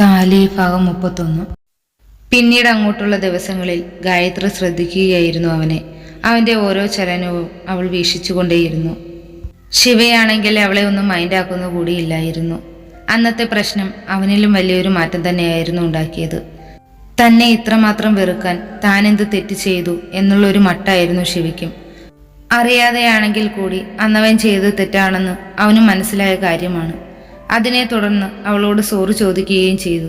താലി ഭാഗം മുപ്പത്തൊന്ന്. പിന്നീട് അങ്ങോട്ടുള്ള ദിവസങ്ങളിൽ ഗായത്രി ശ്രദ്ധിക്കുകയായിരുന്നു അവനെ. അവന്റെ ഓരോ ചലനവും അവൾ വീക്ഷിച്ചുകൊണ്ടേയിരുന്നു. ശിവയാണെങ്കിൽ അവളെ ഒന്നും മൈൻഡാക്കുന്നു കൂടിയില്ലായിരുന്നു. അന്നത്തെ പ്രശ്നം അവനിലും വലിയൊരു മാറ്റം തന്നെയായിരുന്നു ഉണ്ടാക്കിയത്. തന്നെ ഇത്രമാത്രം വെറുക്കാൻ താൻ താനെന്ത് തെറ്റ് ചെയ്തു? എന്നുള്ളൊരു മട്ടായിരുന്നു ശിവയ്ക്കും. അറിയാതെയാണെങ്കിൽ കൂടി അന്നവൻ ചെയ്തത് തെറ്റാണെന്ന് അവന് മനസ്സിലായ കാര്യമാണ്. അതിനെ തുടർന്ന് അവളോട് സോറി ചോദിക്കുകയും ചെയ്തു.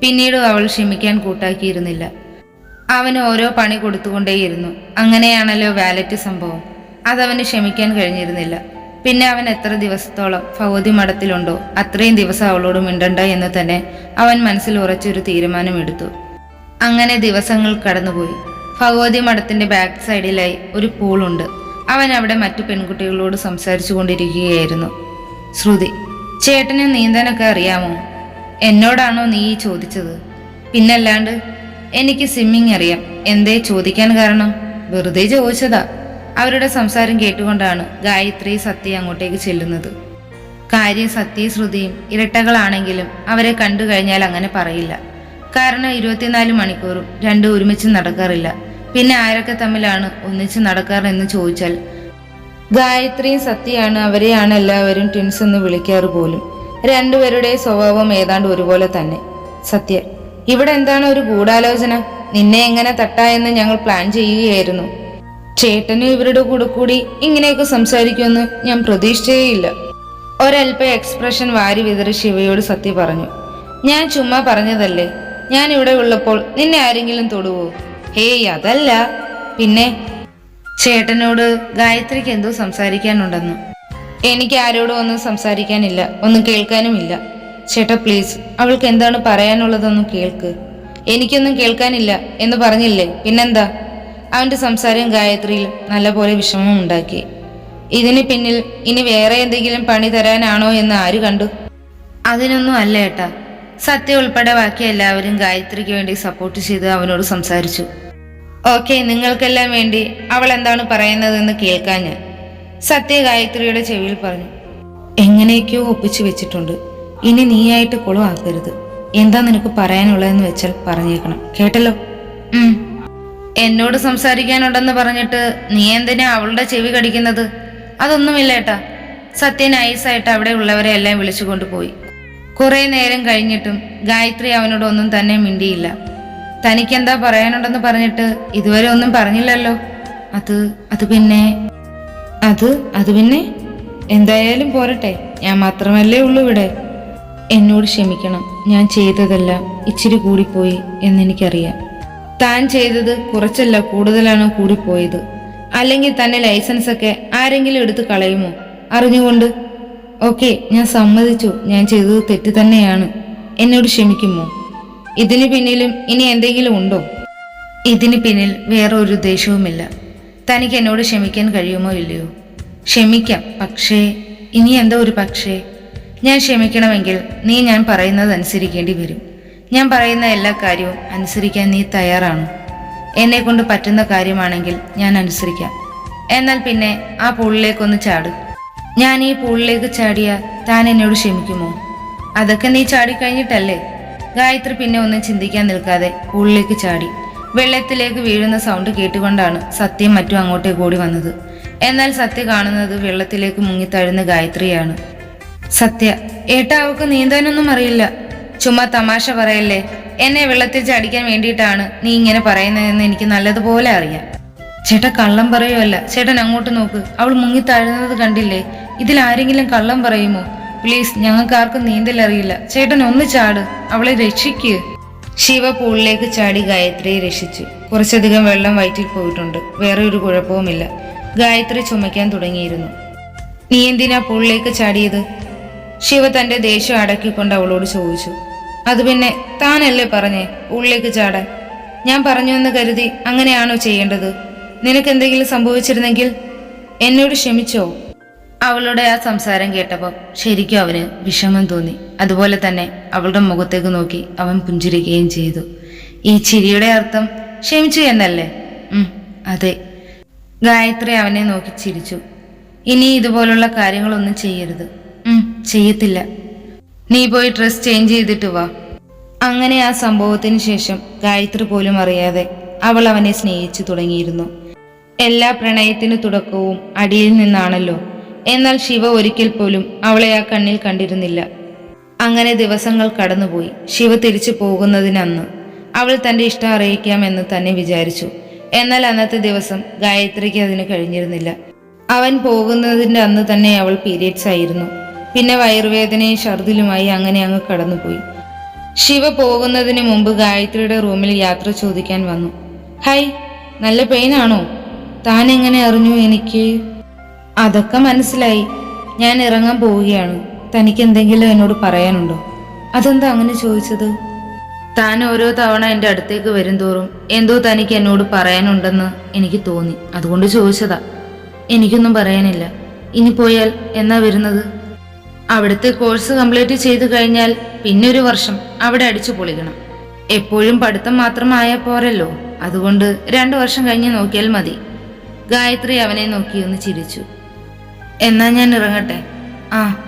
പിന്നീട് അവൾ ക്ഷമിക്കാൻ കൂട്ടാക്കിയിരുന്നില്ല. അവന് ഓരോ പണി കൊടുത്തുകൊണ്ടേയിരുന്നു. അങ്ങനെയാണല്ലോ വാലറ്റ് സംഭവം. അതവന് ക്ഷമിക്കാൻ കഴിഞ്ഞിരുന്നില്ല. പിന്നെ അവൻ എത്ര ദിവസത്തോളം ഭഗവതി മഠത്തിലുണ്ടോ അത്രയും ദിവസം അവളോട് മിണ്ടണ്ട എന്ന് തന്നെ അവൻ മനസ്സിൽ ഉറച്ചൊരു തീരുമാനമെടുത്തു. അങ്ങനെ ദിവസങ്ങൾ കടന്നുപോയി. ഭഗവതി മഠത്തിന്റെ ബാക്ക് സൈഡിലായി ഒരു പൂളുണ്ട്. അവൻ അവിടെ മറ്റു പെൺകുട്ടികളോട് സംസാരിച്ചു കൊണ്ടിരിക്കുകയായിരുന്നു ശ്രുതി ചേട്ടന് നീന്താനൊക്കെ അറിയാമോ? എന്നോടാണോ നീ ഈ ചോദിച്ചത്? പിന്നല്ലാണ്ട് എനിക്ക് സ്വിമ്മിങ് അറിയാം. എന്തേ ചോദിക്കാൻ കാരണം? വെറുതെ ചോദിച്ചതാ. അവരുടെ സംസാരം കേട്ടുകൊണ്ടാണ് ഗായത്രി സത്യ അങ്ങോട്ടേക്ക് ചെല്ലുന്നത്. കാര്യം സത്യ ശ്രുതിയും ഇരട്ടകളാണെങ്കിലും അവരെ കണ്ടു കഴിഞ്ഞാൽ അങ്ങനെ പറയില്ല. കാരണം ഇരുപത്തിനാല് മണിക്കൂറും രണ്ടും ഒരുമിച്ച് നടക്കാറില്ല. പിന്നെ ആരൊക്കെ തമ്മിലാണ് ഒന്നിച്ച് നടക്കാറെന്ന് ചോദിച്ചാൽ ഗായത്രിയും സത്യയാണ് അവരെയാണ് എല്ലാവരും ട്വിൻസ് എന്ന് വിളിക്കാറ് പോലും. രണ്ടുപേരുടെ സ്വഭാവം ഏതാണ്ട് ഒരുപോലെ തന്നെ. സത്യ ഇവിടെ എന്താണ് ഒരു ഗൂഢാലോചന? നിന്നെ എങ്ങനെ തട്ടായെന്ന് ഞങ്ങൾ പ്ലാൻ ചെയ്യുകയായിരുന്നു. ചേട്ടനും ഇവരുടെ കൂടെ കൂടി ഇങ്ങനെയൊക്കെ സംസാരിക്കുമെന്ന് ഞാൻ പ്രതീക്ഷിച്ചേയില്ല. ഒരല്പ എക്സ്പ്രഷൻ വാരി വിതറി ശിവയോട് സത്യ പറഞ്ഞു ഞാൻ ചുമ്മാ പറഞ്ഞതല്ലേ? ഞാൻ ഇവിടെ ഉള്ളപ്പോൾ നിന്നെ ആരെങ്കിലും തൊടുവോ? ഹേയ് അതല്ല. പിന്നെ ചേട്ടനോട് ഗായത്രിക്ക് എന്തോ സംസാരിക്കാനുണ്ടെന്ന്. എനിക്ക് ആരോടും ഒന്നും സംസാരിക്കാനില്ല. ഒന്നും കേൾക്കാനുമില്ല. ചേട്ടാ പ്ലീസ് അവൾക്ക് എന്താണ് പറയാനുള്ളതെന്നും കേൾക്ക്. എനിക്കൊന്നും കേൾക്കാനില്ല എന്ന് പറഞ്ഞില്ലേ? പിന്നെന്താ? അവന്റെ സംസാരം ഗായത്രിയിൽ നല്ലപോലെ വിഷമം ഉണ്ടാക്കി ഇതിന് പിന്നിൽ ഇനി വേറെ എന്തെങ്കിലും പണി തരാനാണോ എന്ന് ആര് കണ്ടു? അതിനൊന്നും അല്ല ഏട്ടാ. സത്യ ഉൾപ്പെടെ ബാക്കി എല്ലാവരും ഗായത്രിക്ക് വേണ്ടി സപ്പോർട്ട് ചെയ്ത് അവനോട് സംസാരിച്ചു. ഓക്കെ നിങ്ങൾക്കെല്ലാം വേണ്ടി അവൾ എന്താണ് പറയുന്നതെന്ന് കേൾക്കാൻ ഞാൻ. സത്യ ഗായത്രിയുടെ ചെവിയിൽ പറഞ്ഞു എങ്ങനെയൊക്കെയോ ഒപ്പിച്ചു വെച്ചിട്ടുണ്ട്. ഇനി നീയായിട്ട് കുളമാക്കരുത് എന്താ നിനക്ക് പറയാനുള്ളതെന്ന് വെച്ചാൽ പറഞ്ഞേക്കണം. കേട്ടല്ലോ? എന്നോട് സംസാരിക്കാനുണ്ടെന്ന് പറഞ്ഞിട്ട് നീ എന്തിനാ അവളുടെ ചെവി കടിക്കുന്നത്? അതൊന്നുമില്ല ഏട്ടാ. സത്യൻ ഐസായിട്ട് അവിടെ ഉള്ളവരെ എല്ലാം വിളിച്ചു കൊണ്ടുപോയി കുറേ നേരം കഴിഞ്ഞിട്ടും ഗായത്രി അവനോടൊന്നും തന്നെ മിണ്ടിയില്ല. തനിക്കെന്താ പറയാനുണ്ടെന്ന് പറഞ്ഞിട്ട് ഇതുവരെ ഒന്നും പറഞ്ഞില്ലല്ലോ. അത് അത് പിന്നെ അത് അത് പിന്നെ എന്തായാലും പോരട്ടെ. ഞാൻ മാത്രമല്ലേ ഉള്ളൂ ഇവിടെ. എന്നോട് ക്ഷമിക്കണം. ഞാൻ ചെയ്തതെല്ലാം ഇച്ചിരി കൂടിപ്പോയി എന്നെനിക്കറിയാം. താൻ ചെയ്തത് കുറച്ചല്ല കൂടുതലാണ് കൂടിപ്പോയത്. അല്ലെങ്കിൽ തന്നെ ലൈസൻസ് ഒക്കെ ആരെങ്കിലും എടുത്ത് കളയുമോ? അറിഞ്ഞുകൊണ്ട്. ഓക്കെ ഞാൻ സമ്മതിച്ചു. ഞാൻ ചെയ്തത് തെറ്റ് തന്നെയാണ്. എന്നോട് ക്ഷമിക്കുമോ? ഇതിന് പിന്നിലും ഇനി എന്തെങ്കിലും ഉണ്ടോ? ഇതിന് പിന്നിൽ വേറെ ഒരു ഉദ്ദേശവുമില്ല. തനിക്ക് എന്നോട് ക്ഷമിക്കാൻ കഴിയുമോ ഇല്ലയോ? ക്ഷമിക്കാം പക്ഷേ ഇനി എന്താ ഒരു പക്ഷേ? ഞാൻ ക്ഷമിക്കണമെങ്കിൽ നീ ഞാൻ പറയുന്നത് അനുസരിക്കേണ്ടി വരും. ഞാൻ പറയുന്ന എല്ലാ കാര്യവും അനുസരിക്കാൻ നീ തയ്യാറാണോ. എന്നെ കൊണ്ട് പറ്റുന്ന കാര്യമാണെങ്കിൽ ഞാൻ അനുസരിക്കാം. എന്നാൽ പിന്നെ ആ പൂളിലേക്കൊന്ന് ചാട്. ഞാൻ ഈ പൂളിലേക്ക് ചാടിയ താൻ എന്നോട് ക്ഷമിക്കുമോ? അതൊക്കെ നീ ചാടിക്കഴിഞ്ഞിട്ടല്ലേ? ഗായത്രി പിന്നെ ഒന്നും ചിന്തിക്കാൻ നിൽക്കാതെ ഉള്ളിലേക്ക് ചാടി. വെള്ളത്തിലേക്ക് വീഴുന്ന സൗണ്ട് കേട്ടുകൊണ്ടാണ് സത്യം മറ്റും അങ്ങോട്ടേക്ക് ഓടി വന്നത്. എന്നാൽ സത്യ കാണുന്നത് വെള്ളത്തിലേക്ക് മുങ്ങിത്താഴുന്ന ഗായത്രിയാണ്. സത്യ ഏട്ടാ അവൾക്ക് നീന്താനൊന്നും അറിയില്ല. ചുമ്മാ തമാശ പറയല്ലേ? എന്നെ വെള്ളത്തിൽ ചാടിക്കാൻ വേണ്ടിയിട്ടാണ് നീ ഇങ്ങനെ പറയുന്നതെന്ന് എനിക്ക് നല്ലതുപോലെ അറിയാം. ചേട്ടാ കള്ളം പറയുമല്ല ചേട്ടൻ അങ്ങോട്ട് നോക്ക്. അവൾ മുങ്ങിത്താഴുന്നത് കണ്ടില്ലേ? ഇതിൽ ആരെങ്കിലും കള്ളം പറയുമോ? പ്ലീസ് ഞങ്ങൾക്ക് ആർക്കും നീന്തൽ അറിയില്ല ചേട്ടൻ ഒന്ന് ചാട് അവളെ രക്ഷിക്ക്. ശിവ പൂളിലേക്ക് ചാടി ഗായത്രിയെ രക്ഷിച്ചു. കുറച്ചധികം വെള്ളം വയറ്റിൽ പോയിട്ടുണ്ട്. വേറെ ഒരു കുഴപ്പവുമില്ല. ഗായത്രി ചുമയ്ക്കാൻ തുടങ്ങിയിരുന്നു. നീ എന്തിനാ പൂളിലേക്ക് ചാടിയത്? ശിവ തന്റെ ദേഷ്യം അടക്കിക്കൊണ്ട് അവളോട് ചോദിച്ചു. അത് പിന്നെ താനല്ലേ പറഞ്ഞേ ഉള്ളിലേക്ക് ചാടാൻ? ഞാൻ പറഞ്ഞു എന്ന് കരുതി അങ്ങനെയാണോ ചെയ്യേണ്ടത്? നിനക്കെന്തെങ്കിലും സംഭവിച്ചിരുന്നെങ്കിൽ എന്നോട് ക്ഷമിച്ചോ? അവളുടെ ആ സംസാരം കേട്ടപ്പോൾ ശരിക്കും അവന് വിഷമം തോന്നി. അതുപോലെ തന്നെ അവളുടെ മുഖത്തേക്ക് നോക്കി അവൻ പുഞ്ചിരിക്കുകയും ചെയ്തു. ഈ ചിരിയുടെ അർത്ഥം ക്ഷമിച്ചു എന്നല്ലേ? അതെ. ഗായത്രി അവനെ നോക്കി ചിരിച്ചു. ഇനി ഇതുപോലുള്ള കാര്യങ്ങളൊന്നും ചെയ്യരുത്. ചെയ്യത്തില്ല. നീ പോയി ഡ്രസ് ചേഞ്ച് ചെയ്തിട്ട് വാ. അങ്ങനെ ആ സംഭവത്തിന് ശേഷം ഗായത്രി പോലും അറിയാതെ അവൾ അവനെ സ്നേഹിച്ചു തുടങ്ങിയിരുന്നു. എല്ലാ പ്രണയത്തിനു തുടക്കവും അടിയിൽ നിന്നാണല്ലോ. എന്നാൽ ശിവ ഒരിക്കൽ പോലും അവളെ ആ കണ്ണിൽ കണ്ടിരുന്നില്ല. അങ്ങനെ ദിവസങ്ങൾ കടന്നുപോയി. ശിവ തിരിച്ചു പോകുന്നതിനന്ന് അവൾ തന്റെ ഇഷ്ടം അറിയിക്കാം എന്ന് തന്നെ വിചാരിച്ചു. എന്നാൽ അന്നത്തെ ദിവസം ഗായത്രിക്ക് അതിന് കഴിഞ്ഞിരുന്നില്ല. അവൻ പോകുന്നതിന്റെ അന്ന് തന്നെ അവൾ പീരിയഡ്സ് ആയിരുന്നു. പിന്നെ വയറുവേദനയും ഛർദിലുമായി അങ്ങനെ അങ്ങ് കടന്നുപോയി. ശിവ പോകുന്നതിന് മുമ്പ് ഗായത്രിയുടെ റൂമിൽ യാത്ര ചോദിക്കാൻ വന്നു. ഹൈ നല്ല പെയിനാണോ? താൻ എങ്ങനെ അറിഞ്ഞു എനിക്ക്? അതൊക്കെ മനസ്സിലായി. ഞാൻ ഇറങ്ങാൻ പോവുകയാണ്. തനിക്ക് എന്തെങ്കിലും എന്നോട് പറയാനുണ്ടോ? അതെന്താ അങ്ങനെ ചോദിച്ചത്? താൻ ഓരോ തവണ എന്റെ അടുത്തേക്ക് വരും തോറും എന്തോ തനിക്ക് എന്നോട് പറയാനുണ്ടെന്ന് എനിക്ക് തോന്നി. അതുകൊണ്ട് ചോദിച്ചതാ. എനിക്കൊന്നും പറയാനില്ല. ഇനി പോയാൽ എന്നാ വരുന്നത്? അവിടുത്തെ കോഴ്സ് കംപ്ലീറ്റ് ചെയ്തു കഴിഞ്ഞാൽ പിന്നെ ഒരു വർഷം അവിടെ അടിച്ചു പൊളിക്കണം. എപ്പോഴും പഠിത്തം മാത്രമായ പോരല്ലോ. അതുകൊണ്ട് രണ്ടു വർഷം കഴിഞ്ഞ് നോക്കിയാൽ മതി. ഗായത്രി അവനെ നോക്കി ഒന്ന് ചിരിച്ചു. എന്നാ ഞാൻ ഇറങ്ങട്ടെ? ആ.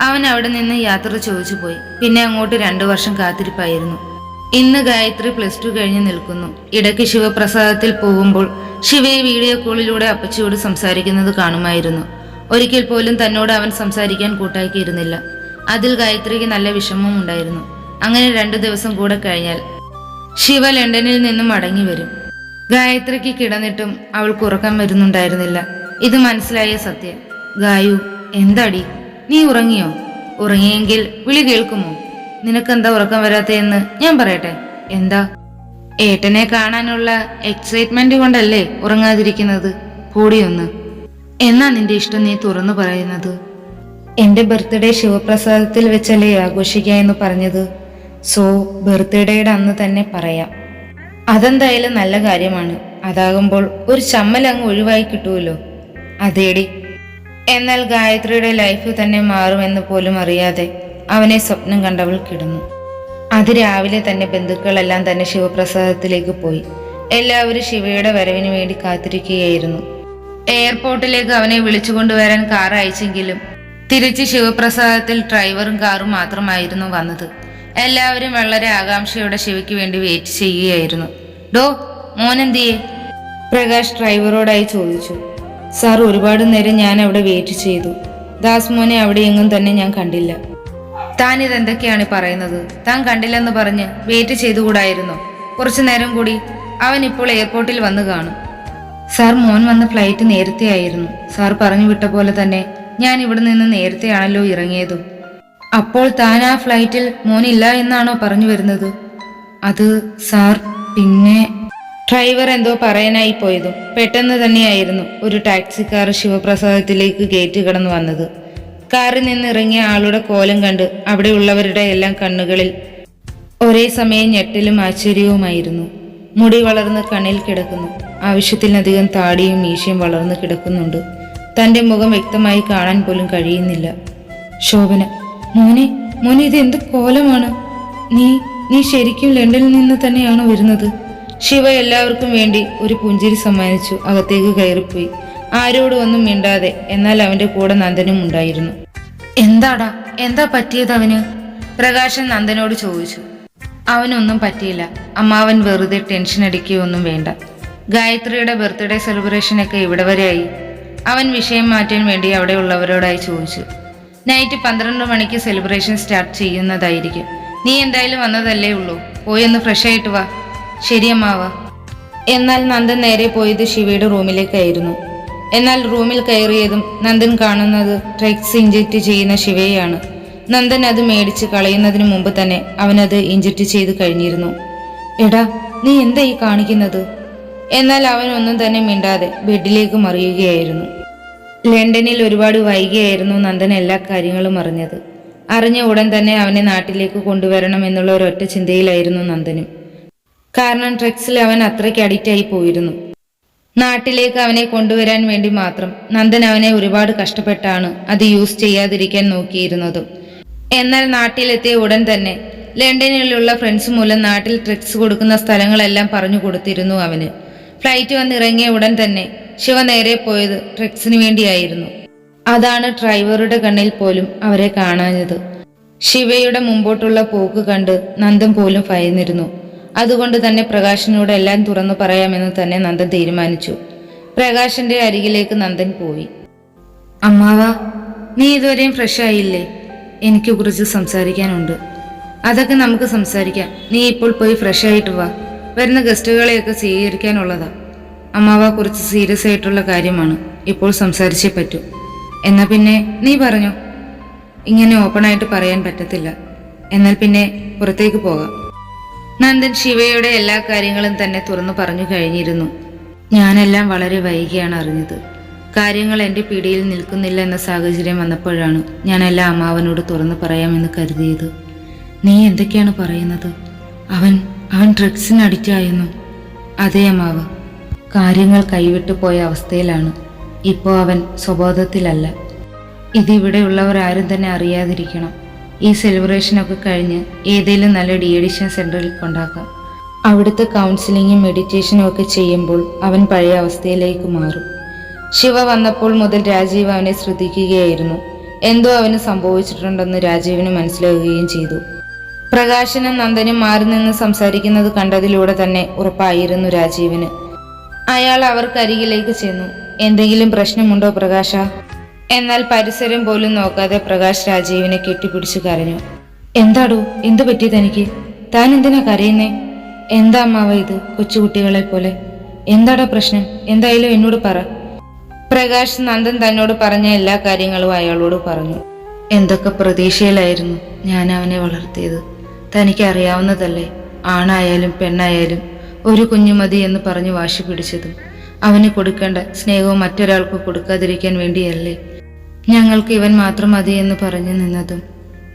അവൻ അവിടെ നിന്ന് യാത്ര ചോദിച്ചു പോയി. പിന്നെ അങ്ങോട്ട് രണ്ടു വർഷം കാത്തിരിപ്പായിരുന്നു. ഇന്ന് ഗായത്രി പ്ലസ് ടു കഴിഞ്ഞ് നിൽക്കുന്നു. ഇടയ്ക്ക് ശിവപ്രസാദത്തിൽ പോകുമ്പോൾ ശിവയെ വീഡിയോ കോളിലൂടെ അപ്പച്ചിയോട് സംസാരിക്കുന്നത് കാണുമായിരുന്നു. ഒരിക്കൽ പോലും തന്നോട് അവൻ സംസാരിക്കാൻ കൂട്ടാക്കിയിരുന്നില്ല. അതിൽ ഗായത്രിക്ക് നല്ല വിഷമം ഉണ്ടായിരുന്നു. അങ്ങനെ രണ്ടു ദിവസം കൂടെ കഴിഞ്ഞാൽ ശിവ ലണ്ടനിൽ നിന്നും മടങ്ങി വരും. ഗായത്രിക്ക് കിടന്നിട്ടും അവൾക്ക് ഉറക്കം വരുന്നുണ്ടായിരുന്നില്ല. ഇത് മനസ്സിലായ സത്യ. ഗായു എന്താടി? നീ ഉറങ്ങിയോ? ഉറങ്ങിയെങ്കിൽ വിളി കേൾക്കുമോ? നിനക്കെന്താ ഉറക്കം വരാത്തതെന്ന് ഞാൻ പറയട്ടെ. എന്താ? ഏട്ടനെ കാണാനുള്ള എക്സൈറ്റ്മെന്റ് കൊണ്ടല്ലേ ഉറങ്ങാതിരിക്കുന്നത്? കൂടിയൊന്ന് എന്നാ നിന്റെ ഇഷ്ടം നീ തുറന്നു പറയുന്നത്? എന്റെ ബർത്ത്ഡേ ശിവപ്രസാദത്തിൽ വെച്ചല്ലേ ആഘോഷിക്കുക എന്ന് പറഞ്ഞത്? സോ ബർത്ത്ഡേയുടെ അന്ന് തന്നെ പറയാം. അതെന്തായാലും നല്ല കാര്യമാണ്. അതാകുമ്പോൾ ഒരു ചമ്മൽ അങ്ങ് ഒഴിവായി കിട്ടുമല്ലോ അതേടി എന്നാൽ ഗായത്രിയുടെ ലൈഫ് തന്നെ മാറുമെന്ന് പോലും അറിയാതെ അവനെ സ്വപ്നം കണ്ടവൾ കിടന്നു. അതിരാവിലെ തന്നെ ബന്ധുക്കളെല്ലാം തന്നെ ശിവപ്രസാദത്തിലേക്ക് പോയി. എല്ലാവരും ശിവയുടെ വരവിന് വേണ്ടി കാത്തിരിക്കുകയായിരുന്നു. എയർപോർട്ടിലേക്ക് അവനെ വിളിച്ചുകൊണ്ടുവരാൻ കാർ അയച്ചെങ്കിലും തിരിച്ച് ശിവപ്രസാദത്തിൽ ഡ്രൈവറും കാറും മാത്രമായിരുന്നു വന്നത്. എല്ലാവരും വളരെ ആകാംക്ഷയോടെ ശിവയ്ക്ക് വേണ്ടി വെയിറ്റ് ചെയ്യുകയായിരുന്നു. ഡോ മോനെന്തിയെ? പ്രകാശ് ഡ്രൈവറോടായി ചോദിച്ചു. സാർ ഒരുപാട് നേരം ഞാൻ അവിടെ വെയിറ്റ് ചെയ്തു. ദാസ് മോനെ അവിടെ എങ്ങും തന്നെ ഞാൻ കണ്ടില്ല. താൻ ഇതെന്തൊക്കെയാണ് പറയുന്നത്? താൻ കണ്ടില്ലെന്ന് പറഞ്ഞ് വെയിറ്റ് ചെയ്തുകൂടായിരുന്നോ? കുറച്ചു നേരം കൂടി അവൻ ഇപ്പോൾ എയർപോർട്ടിൽ വന്ന് കാണും. സാർ മോൻ വന്ന ഫ്ലൈറ്റ് നേരത്തെ ആയിരുന്നു. സാർ പറഞ്ഞു വിട്ട പോലെ തന്നെ ഞാൻ ഇവിടെ നിന്ന് നേരത്തെയാണല്ലോ ഇറങ്ങിയതും. അപ്പോൾ താൻ ആ ഫ്ലൈറ്റിൽ മോനില്ല എന്നാണോ പറഞ്ഞു വരുന്നത്? അത് സാർ പിന്നെ ഡ്രൈവർ എന്തോ പറയാനായി പോയതും പെട്ടെന്ന് തന്നെയായിരുന്നു ഒരു ടാക്സിക്കാർ ശിവപ്രസാദത്തിലേക്ക് ഗേറ്റ് കടന്നു വന്നത്. കാറിൽ നിന്ന് ഇറങ്ങിയ ആളുടെ കോലം കണ്ട് അവിടെയുള്ളവരുടെ എല്ലാം കണ്ണുകളിൽ ഒരേ സമയം ഞെട്ടലും ആശ്ചര്യവുമായിരുന്നു. മുടി വളർന്ന് കണ്ണിൽ കിടക്കുന്നു. ആവശ്യത്തിലധികം താടിയും മീശയും വളർന്നു കിടക്കുന്നുണ്ട്. തന്റെ മുഖം വ്യക്തമായി കാണാൻ പോലും കഴിയുന്നില്ല. ശോഭന മോനെ മോനെ ഇത് എന്ത് കോലമാണ്? നീ നീ ശരിക്കും ലണ്ടനിൽ നിന്ന് തന്നെയാണോ വരുന്നത്? ശിവ എല്ലാവർക്കും വേണ്ടി ഒരു പുഞ്ചിരി സമ്മാനിച്ചു. അകത്തേക്ക് കയറിപ്പോയി. ആരോടും ഒന്നും മിണ്ടാതെ എന്നാൽ അവന്റെ കൂടെ നന്ദനും ഉണ്ടായിരുന്നു. എന്താടാ? എന്താ പറ്റിയത് അവന്? പ്രകാശൻ നന്ദനോട് ചോദിച്ചു. അവനൊന്നും പറ്റിയില്ല. അമ്മാവൻ വെറുതെ ടെൻഷൻ അടിക്കുകയൊന്നും വേണ്ട. ഗായത്രിയുടെ ബർത്ത്ഡേ സെലിബ്രേഷനൊക്കെ ഇവിടെ വരെയായി അവൻ വിഷയം മാറ്റാൻ വേണ്ടി അവിടെ ഉള്ളവരോടായി ചോദിച്ചു. നൈറ്റ് പന്ത്രണ്ട് മണിക്ക് സെലിബ്രേഷൻ സ്റ്റാർട്ട് ചെയ്യുന്നതായിരിക്കും. നീ എന്തായാലും വന്നതല്ലേ ഉള്ളൂ. പോയി ഒന്ന് ഫ്രഷ് ആയിട്ട് വാ. ശരി അമ്മാവാ എന്നാൽ നന്ദൻ നേരെ പോയത് ശിവയുടെ റൂമിലേക്കായിരുന്നു. എന്നാൽ റൂമിൽ കയറിയതും നന്ദൻ കാണുന്നത് ഡ്രഗ്സ് ഇഞ്ചക്ട് ചെയ്യുന്ന ശിവയെയാണ്. നന്ദൻ അത് മേടിച്ച് കളയുന്നതിന് മുമ്പ് തന്നെ അവനത് ഇഞ്ചക്ട് ചെയ്ത് കഴിഞ്ഞിരുന്നു. എടാ നീ എന്താ ഈ കാണിക്കുന്നത്? എന്നാൽ അവൻ ഒന്നും തന്നെ മിണ്ടാതെ ബെഡിലേക്ക് മറിയുകയായിരുന്നു. ലണ്ടനിൽ ഒരുപാട് വൈകിയായിരുന്നു നന്ദൻ എല്ലാ കാര്യങ്ങളും അറിഞ്ഞത്. അറിഞ്ഞ ഉടൻ തന്നെ അവനെ നാട്ടിലേക്ക് കൊണ്ടുവരണം എന്നുള്ള ഒരൊറ്റ ചിന്തയിലായിരുന്നു നന്ദനും. കാരണം ഡ്രഗ്സിൽ അവൻ അത്രയ്ക്ക് അഡിക്റ്റ് ആയി പോയിരുന്നു. നാട്ടിലേക്ക് അവനെ കൊണ്ടുവരാൻ വേണ്ടി മാത്രം നന്ദൻ അവനെ ഒരുപാട് കഷ്ടപ്പെട്ടാണ് അത് യൂസ് ചെയ്യാതിരിക്കാൻ നോക്കിയിരുന്നത്. എന്നാൽ നാട്ടിലെത്തിയ ഉടൻ തന്നെ ലണ്ടനിലുള്ള ഫ്രണ്ട്സ് മൂലം നാട്ടിൽ ഡ്രഗ്സ് കൊടുക്കുന്ന സ്ഥലങ്ങളെല്ലാം പറഞ്ഞു കൊടുത്തിരുന്നു അവന്. ഫ്ലൈറ്റ് വന്നിറങ്ങിയ ഉടൻ തന്നെ ശിവ നേരെ പോയത് ഡ്രഗ്സിന് വേണ്ടിയായിരുന്നു. അതാണ് ഡ്രൈവറുടെ കണ്ണിൽ പോലും അവരെ കാണാഞ്ഞത്. ശിവയുടെ മുമ്പോട്ടുള്ള പോക്ക് കണ്ട് നന്ദൻ പോലും ഭയന്നിരുന്നു. അതുകൊണ്ട് തന്നെ പ്രകാശിനോട് എല്ലാം തുറന്നു പറയാമെന്ന് തന്നെ നന്ദൻ തീരുമാനിച്ചു. പ്രകാശന്റെ അരികിലേക്ക് നന്ദൻ പോയി. അമ്മാവ നീ ഇതുവരെയും ഫ്രഷ് ആയില്ലേ? എനിക്ക് കുറിച്ച് സംസാരിക്കാനുണ്ട്. അതൊക്കെ നമുക്ക് സംസാരിക്കാം. നീ ഇപ്പോൾ പോയി ഫ്രഷ് ആയിട്ട് വാ. വരുന്ന ഗസ്റ്റുകളെയൊക്കെ സ്വീകരിക്കാനുള്ളതാ. അമ്മാവ കുറച്ച് സീരിയസ് ആയിട്ടുള്ള കാര്യമാണ്. ഇപ്പോൾ സംസാരിച്ചേ പറ്റൂ. എന്നാ പിന്നെ നീ പറഞ്ഞു? ഇങ്ങനെ ഓപ്പണായിട്ട് പറയാൻ പറ്റത്തില്ല. എന്നാൽ പിന്നെ പുറത്തേക്ക് പോകാം. നന്ദൻ ശിവയുടെ എല്ലാ കാര്യങ്ങളും തന്നെ തുറന്നു പറഞ്ഞു കഴിഞ്ഞിരുന്നു. ഞാനെല്ലാം വളരെ വൈകിയാണ് അറിഞ്ഞത്. കാര്യങ്ങൾ എന്റെ പിടിയിൽ നിൽക്കുന്നില്ല എന്ന സാഹചര്യം വന്നപ്പോഴാണ് ഞാനെല്ലാം അമ്മാവനോട് തുറന്നു പറയാമെന്ന് കരുതിയത്. നീ എന്തൊക്കെയാണ് പറയുന്നത്? അവൻ അവൻ ഡ്രഗ്സിന് അഡിക്റ്റായിരുന്നു അതെ അമ്മാവ്. കാര്യങ്ങൾ കൈവിട്ടു പോയ അവസ്ഥയിലാണ്. ഇപ്പോൾ അവൻ സ്വബോധത്തിലല്ല. ഇതിവിടെയുള്ളവർ ആരും തന്നെ അറിയാതിരിക്കണം. ഈ സെലിബ്രേഷനൊക്കെ കഴിഞ്ഞ് ഏതെങ്കിലും നല്ല ഡി എഡിഷൻ സെന്ററിൽ കൊണ്ടാക്കാം. അവിടുത്തെ കൗൺസിലിങ്ങും മെഡിറ്റേഷനും ഒക്കെ ചെയ്യുമ്പോൾ അവൻ പഴയ അവസ്ഥയിലേക്ക് മാറും. ശിവ വന്നപ്പോൾ മുതൽ രാജീവ് അവനെ ശ്രദ്ധിക്കുകയായിരുന്നു. എന്തോ അവന് സംഭവിച്ചിട്ടുണ്ടെന്ന് രാജീവിന് മനസ്സിലാവുകയും ചെയ്തു. പ്രകാശനും നന്ദനും മാറി നിന്ന് സംസാരിക്കുന്നത് കണ്ടതിലൂടെ തന്നെ ഉറപ്പായിരുന്നു രാജീവിന്. അയാൾ അവർക്കരികിലേക്ക് ചെന്നു. എന്തെങ്കിലും പ്രശ്നമുണ്ടോ പ്രകാശ? എന്നാൽ പരിസരം പോലും നോക്കാതെ പ്രകാശ് രാജീവിനെ കെട്ടിപ്പിടിച്ചു കരഞ്ഞു. എന്താടോ? എന്തു പറ്റി തനിക്ക് താൻ എന്തിനാ കരയുന്നേ? എന്താ അമ്മാവ ഇത് കൊച്ചുകുട്ടികളെ പോലെ? എന്താടാ പ്രശ്നം? എന്തായാലും എന്നോട് പറ. പ്രകാശ് നന്ദൻ തന്നോട് പറഞ്ഞ എല്ലാ കാര്യങ്ങളും അയാളോട് പറഞ്ഞു. എന്തൊക്കെ പ്രതീക്ഷയിലായിരുന്നു ഞാൻ അവനെ വളർത്തിയത്. തനിക്ക് അറിയാവുന്നതല്ലേ ആണായാലും പെണ്ണായാലും ഒരു കുഞ്ഞു മതി എന്ന് പറഞ്ഞു വാശി പിടിച്ചതും. അവന് കൊടുക്കേണ്ട സ്നേഹവും മറ്റൊരാൾക്ക് കൊടുക്കാതിരിക്കാൻ വേണ്ടിയല്ലേ? ഞങ്ങൾക്ക് ഇവൻ മാത്രം മതി എന്ന് പറഞ്ഞു നിന്നതും.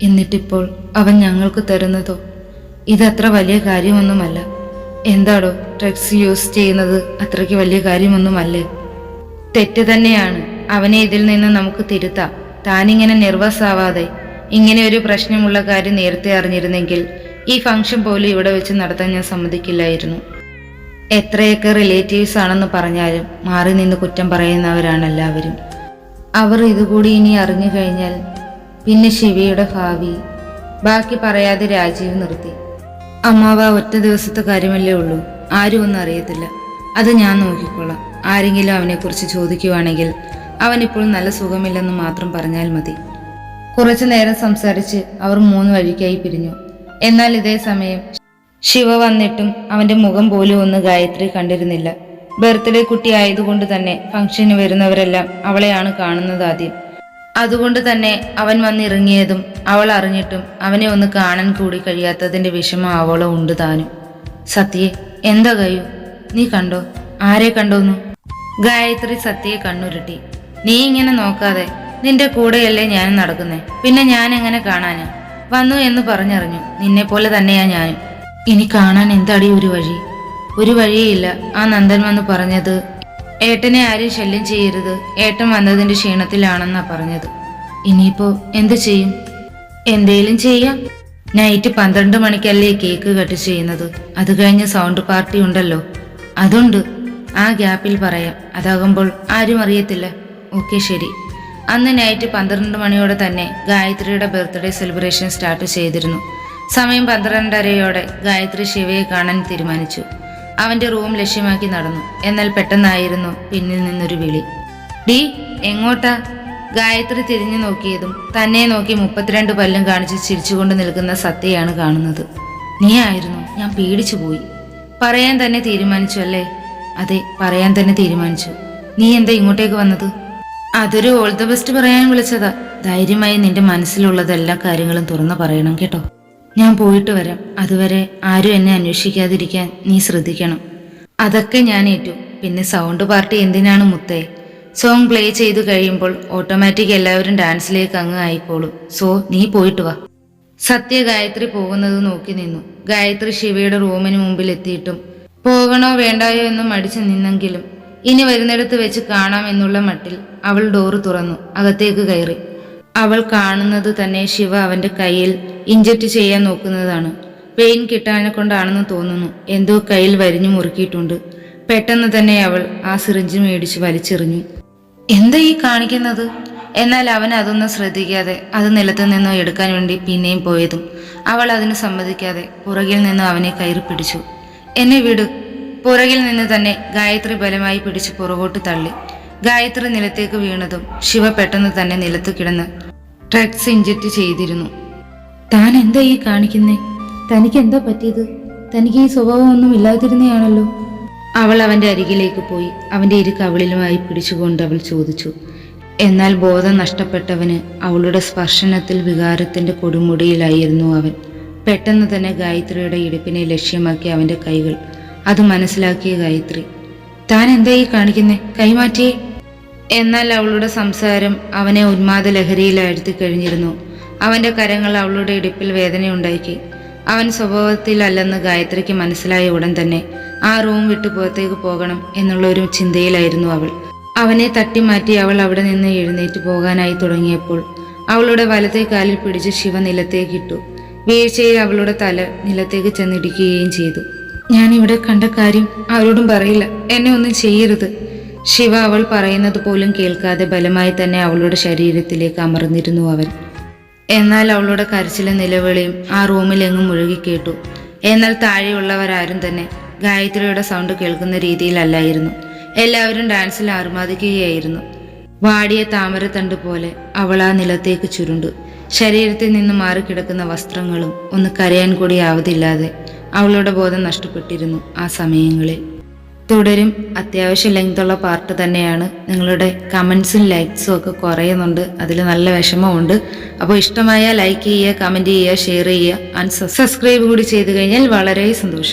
എന്നിട്ടിപ്പോൾ അവൻ ഞങ്ങൾക്ക് തരുന്നതോ? ഇതത്ര വലിയ കാര്യമൊന്നുമല്ല. എന്താടോ ഡ്രഗ്സ് യൂസ് ചെയ്യുന്നത് അത്രയ്ക്ക് വലിയ കാര്യമൊന്നുമല്ലേ? തെറ്റ് തന്നെയാണ്. അവനെ ഇതിൽ നിന്ന് നമുക്ക് തിരുത്താം. താനിങ്ങനെ ആവാതെ ഇങ്ങനെ ഒരു പ്രശ്നമുള്ള കാര്യം നേരത്തെ അറിഞ്ഞിരുന്നെങ്കിൽ ഈ ഫംഗ്ഷൻ പോലും ഇവിടെ വെച്ച് നടത്താൻ ഞാൻ സമ്മതിക്കില്ലായിരുന്നു. എത്രയൊക്കെ റിലേറ്റീവ്സ് ആണെന്ന് പറഞ്ഞാലും മാറി നിന്ന് കുറ്റം പറയുന്നവരാണ് എല്ലാവരും. അവർ ഇതുകൂടി ഇനി അറിഞ്ഞു കഴിഞ്ഞാൽ പിന്നെ ശിവയുടെ ഭാവി. ബാക്കി പറയാതെ രാജീവ് നിർത്തി. അമ്മാവ ഒറ്റ ദിവസത്തെ കാര്യമല്ലേ ഉള്ളൂ. ആരും ഒന്നും അറിയത്തില്ല. അത് ഞാൻ നോക്കിക്കൊള്ളാം ആരെങ്കിലും അവനെക്കുറിച്ച് ചോദിക്കുവാണെങ്കിൽ അവനിപ്പോൾ നല്ല സുഖമില്ലെന്ന് മാത്രം പറഞ്ഞാൽ മതി. കുറച്ചു നേരം സംസാരിച്ച് അവർ മൂന്ന് വഴിക്കായി പിരിഞ്ഞു. എന്നാൽ ഇതേ സമയം ശിവ വന്നിട്ടും അവന്റെ മുഖം പോലും ഒന്ന് ഗായത്രി കണ്ടിരുന്നില്ല. ബർത്ത്ഡേ കുട്ടി ആയതുകൊണ്ട് തന്നെ ഫംഗ്ഷന് വരുന്നവരെല്ലാം അവളെയാണ് കാണുന്നത് ആദ്യം. അതുകൊണ്ട് തന്നെ അവൻ വന്നിറങ്ങിയതും അവൾ അറിഞ്ഞിട്ടും അവനെ ഒന്ന് കാണാൻ കൂടി കഴിയാത്തതിന്റെ വിഷമം അവളോ ഉണ്ട് താനും. സത്യേ എന്താ കഴിയൂ നീ കണ്ടോ? ആരെ കണ്ടോന്നു? ഗായത്രി സത്യയെ കണ്ണുരുട്ടി. നീ ഇങ്ങനെ നോക്കാതെ നിന്റെ കൂടെയല്ലേ ഞാൻ നടക്കുന്നേ? പിന്നെ ഞാൻ എങ്ങനെ കാണാനാ? വന്നു എന്ന് പറഞ്ഞറിഞ്ഞു. നിന്നെ പോലെ തന്നെയാ ഞാനും. ഇനി കാണാൻ എന്താടി ഒരു വഴി? ഒരു വഴിയില്ല. ആ നന്ദൻ വന്ന് പറഞ്ഞത് ഏട്ടനെ ആരും ശല്യം ചെയ്യരുത്. ഏട്ടൻ വന്നതിന്റെ ക്ഷീണത്തിലാണെന്നാ പറഞ്ഞത്. ഇനിയിപ്പോ എന്തു ചെയ്യും? എന്തേലും ചെയ്യാം. നൈറ്റ് പന്ത്രണ്ട് മണിക്കല്ലേ കേക്ക് കട്ട് ചെയ്യുന്നത്. അത് കഴിഞ്ഞ് സൗണ്ട് പാർട്ടി ഉണ്ടല്ലോ. അതുണ്ട്. ആ ഗ്യാപ്പിൽ പറയാം. അതാകുമ്പോൾ ആരും അറിയത്തില്ല. ഓക്കെ ശരി. അന്ന് നൈറ്റ് പന്ത്രണ്ട് മണിയോടെ തന്നെ ഗായത്രിയുടെ ബർത്ത്ഡേ സെലിബ്രേഷൻ സ്റ്റാർട്ട് ചെയ്തിരുന്നു. സമയം പന്ത്രണ്ടരയോടെ ഗായത്രി ശിവയെ കാണാൻ തീരുമാനിച്ചു. അവന്റെ റൂം ലക്ഷ്യമാക്കി നടന്നു. എന്നാൽ പെട്ടെന്നായിരുന്നു പിന്നിൽ നിന്നൊരു വിളി. ഡി എങ്ങോട്ടാ? ഗായത്രി തിരിഞ്ഞു നോക്കിയതും തന്നെ നോക്കി മുപ്പത്തിരണ്ട് പല്ലും കാണിച്ച് ചിരിച്ചുകൊണ്ട് നിൽക്കുന്ന സത്യയാണ് കാണുന്നത്. നീ ആയിരുന്നു. ഞാൻ പേടിച്ചു പോയി. പറയാൻ തന്നെ തീരുമാനിച്ചു അല്ലേ? അതെ പറയാൻ തന്നെ തീരുമാനിച്ചു. നീ എന്താ ഇങ്ങോട്ടേക്ക് വന്നത്? അതൊരു ഓൾ ദ ബെസ്റ്റ് പറയാൻ വിളിച്ചതാ. ധൈര്യമായി നിന്റെ മനസ്സിലുള്ളത് എല്ലാ കാര്യങ്ങളും തുറന്നു പറയണം കേട്ടോ. ഞാൻ പോയിട്ട് വരാം. അതുവരെ ആരും എന്നെ അന്വേഷിക്കാതിരിക്കാൻ നീ ശ്രദ്ധിക്കണം. അതൊക്കെ ഞാൻ ഏറ്റു. പിന്നെ സൗണ്ട് പാർട്ടി എന്തിനാണ് മുത്തേ? സോങ് പ്ലേ ചെയ്തു കഴിയുമ്പോൾ ഓട്ടോമാറ്റിക് എല്ലാവരും ഡാൻസിലേക്ക് അങ്ങ് ആയിക്കോളും. സോ നീ പോയിട്ട് വാ. സത്യ ഗായത്രി പോകുന്നത് നോക്കി നിന്നു. ഗായത്രി ശിവയുടെ റൂമിന് മുമ്പിൽ എത്തിയിട്ടും പോകണോ വേണ്ടായോ എന്ന് മടിച്ചു നിന്നെങ്കിലും ഇനി വരുന്നിടത്ത് വെച്ച് കാണാം എന്നുള്ള മട്ടിൽ അവൾ ഡോറ് തുറന്നു. അകത്തേക്ക് കയറി. അവൾ കാണുന്നത് തന്നെ ശിവ അവന്റെ കയ്യിൽ ഇഞ്ചക്ട് ചെയ്യാൻ നോക്കുന്നതാണ്. പെയിൻ കിട്ടാനെ കൊണ്ടാണെന്ന് തോന്നുന്നു. എന്തോ കയ്യിൽ വരിഞ്ഞു മുറുക്കിയിട്ടുണ്ട്. പെട്ടെന്ന് തന്നെ അവൾ ആ സിറിഞ്ച് മേടിച്ച് വലിച്ചെറിഞ്ഞു. എന്താ ഈ കാണിക്കുന്നത്? എന്നാൽ അവൻ അതൊന്നും ശ്രദ്ധിക്കാതെ അത് നിലത്തു നിന്നോ എടുക്കാൻ വേണ്ടി പിന്നെയും പോയതും. അവൾ അതിന് സമ്മതിക്കാതെ പുറകിൽ നിന്നും അവനെ കയറി പിടിച്ചു. എന്നെ വിട്. പുറകിൽ നിന്ന് തന്നെ ഗായത്രി ബലമായി പിടിച്ച് പുറകോട്ട് തള്ളി. ഗായത്രി നിലത്തേക്ക് വീണതും ശിവ പെട്ടെന്ന് തന്നെ നിലത്ത് കിടന്ന് ഡ്രഗ്സ് ഇഞ്ചക്ട് ചെയ്തിരുന്നു. താൻ എന്താ ഈ കാണിക്കുന്നേ? തനിക്ക് എന്താ പറ്റിയത്? തനിക്ക് ഈ സ്വഭാവമൊന്നും ഇല്ലാതിരുന്നയാണല്ലോ. അവൾ അവന്റെ അരികിലേക്ക് പോയി. അവന്റെ ഇരു കവിളിലുമായി പിടിച്ചുകൊണ്ട് അവൾ ചോദിച്ചു എന്നാൽ ബോധം നഷ്ടപ്പെട്ടവന് അവളുടെ സ്പർശനത്തിൽ വികാരത്തിന്റെ കൊടുമുടിയിലായിരുന്നു അവൻ. പെട്ടെന്ന് തന്നെ ഗായത്രിയുടെ ഇടുപ്പിനെ ലക്ഷ്യമാക്കി അവന്റെ കൈകൾ. അത് മനസ്സിലാക്കിയ ഗായത്രി താൻ എന്താ ഈ കാണിക്കുന്നേ? കൈമാറ്റിയേ. എന്നാൽ അവളുടെ സംസാരം അവനെ ഉന്മാദ ലഹരിയിലാഴ്ത്തി കഴിഞ്ഞിരുന്നു. അവന്റെ കരങ്ങൾ അവളുടെ ഇടുപ്പിൽ വേദനയുണ്ടാക്കി. അവൻ സ്വഭാവത്തിലല്ലെന്ന് ഗായത്രിക്ക് മനസ്സിലായ ഉടൻ തന്നെ ആ റൂം വിട്ടു പുറത്തേക്ക് പോകണം എന്നുള്ള ഒരു ചിന്തയിലായിരുന്നു അവൾ. അവനെ തട്ടിമാറ്റി അവൾ അവിടെ നിന്ന് എഴുന്നേറ്റ് പോകാനായി തുടങ്ങിയപ്പോൾ അവളുടെ വലത്തെ കാലിൽ പിടിച്ച് ശിവ നിലത്തേക്ക് ഇട്ടു. വീഴ്ചയിൽ അവളുടെ തല നിലത്തേക്ക് ചെന്നിടിക്കുകയും ചെയ്തു. ഞാനിവിടെ കണ്ട കാര്യം ആരോടും പറയില്ല. എന്നെ ഒന്നും ചെയ്യരുത്. ശിവ അവൾ പറയുന്നത് പോലും കേൾക്കാതെ ബലമായി തന്നെ അവളുടെ ശരീരത്തിലേക്ക് അമർന്നിരുന്നു അവൻ. എന്നാൽ അവളുടെ കരച്ചിലെ നിലവിളിയും ആ റൂമിലെങ്ങും മുഴുകിക്കേട്ടു എന്നാൽ താഴെയുള്ളവരാരും തന്നെ ഗായത്രിയുടെ സൗണ്ട് കേൾക്കുന്ന രീതിയിലല്ലായിരുന്നു. എല്ലാവരും ഡാൻസിൽ ആർമാദിക്കുകയായിരുന്നു വാടിയ താമരത്തണ്ട് പോലെ അവൾ ആ നിലത്തേക്ക് ചുരുണ്ടു. ശരീരത്തിൽ നിന്ന് മാറിക്കിടക്കുന്ന വസ്ത്രങ്ങളും ഒന്ന് കരയാൻ കൂടി ആവതില്ലാതെ അവളുടെ ബോധം നഷ്ടപ്പെട്ടിരുന്നു ആ സമയങ്ങളിൽ. തുടരും. അത്യാവശ്യം ലെങ്തുള്ള പാർട്ട് തന്നെയാണ്. നിങ്ങളുടെ കമൻസും ലൈക്സും ഒക്കെ കുറയുന്നുണ്ട്. അതിൽ നല്ല വിഷമമുണ്ട്. അപ്പോൾ ഇഷ്ടമായ ലൈക്ക് ചെയ്യുക കമന്റ് ചെയ്യുക ഷെയർ ചെയ്യുക ആൻഡ് സബ്സ്ക്രൈബ് കൂടി ചെയ്ത് കഴിഞ്ഞാൽ വളരെ സന്തോഷം.